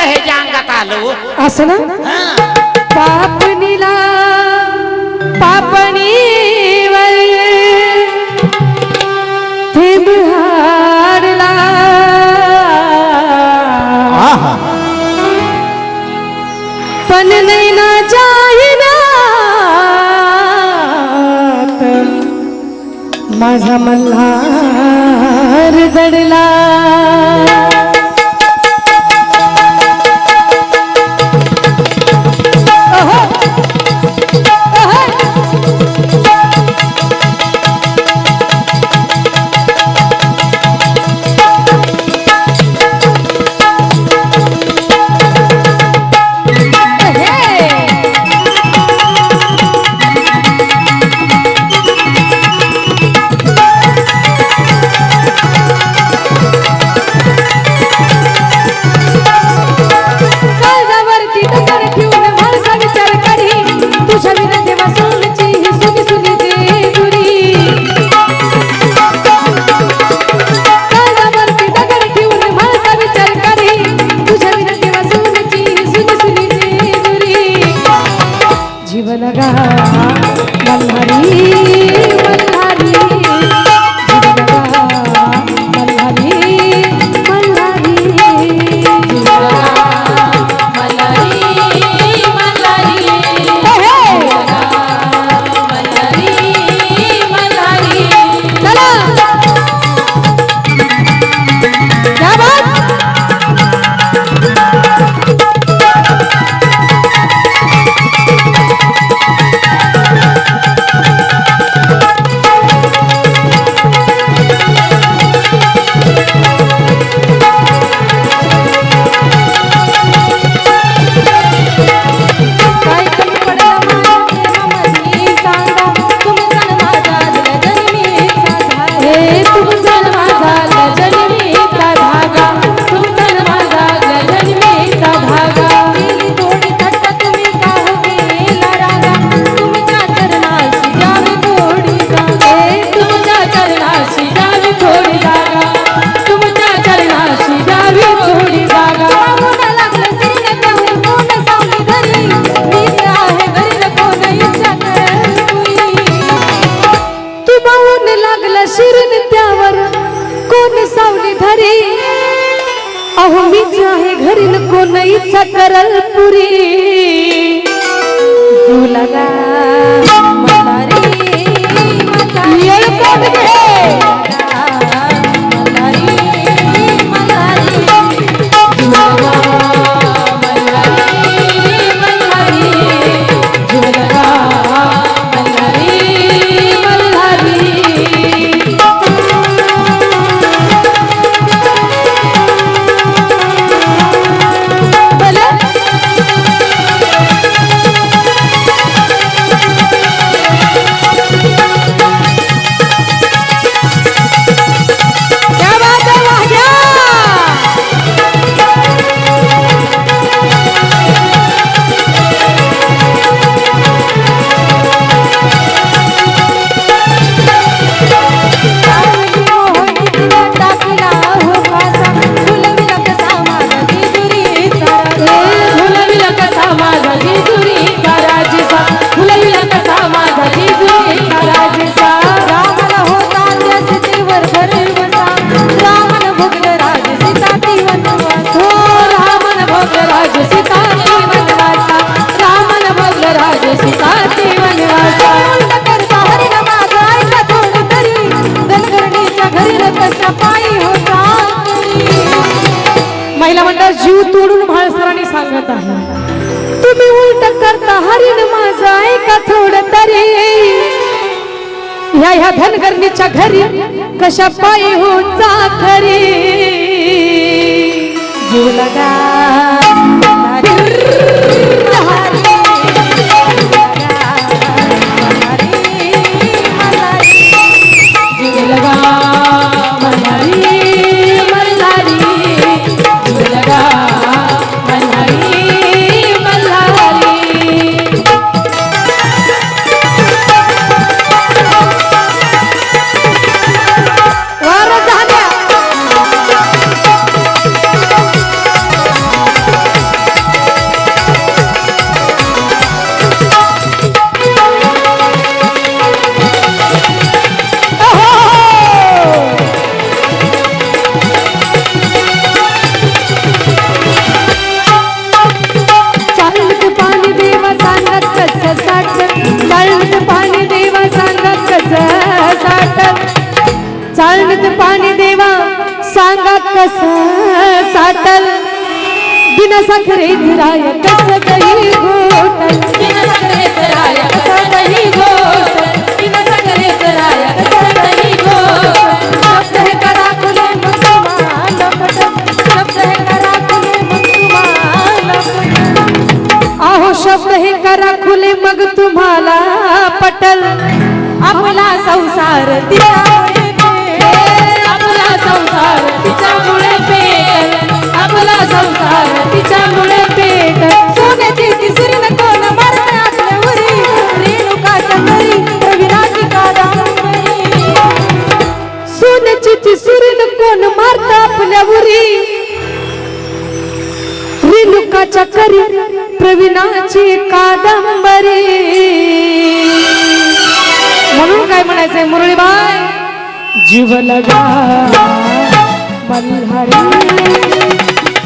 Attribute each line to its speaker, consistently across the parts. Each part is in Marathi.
Speaker 1: सगळं ह्याच्या अंगात आलो हो.
Speaker 2: असं ना? पापणीला पापणी पण नाही ना जाईना माझा मल्हार दडला. कोण सावली धरी? अहो मी आहे घरी कोण इच्छा करल पुरी लगा करत आहे. तुम्ही उलट करता हरिण माझ ऐका थोड तरी. ह्या ह्या धनगरणीच्या घरी कशा पायी होऊन खरी जुलगा अमृत पाणी देवा सांगा कस साटल
Speaker 1: बिना साखरेच राय कस दही घोटल
Speaker 2: करा कुले करा खुले मग तुम्हाला पटल. आपला संसार दिला जीवनाची कादंबरी. म्हणून काय म्हणायचंय मुरळीबाई? जीव लगा मल्हारी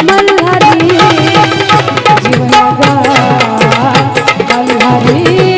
Speaker 2: मल्हारी. जीव लगा मल्हारी.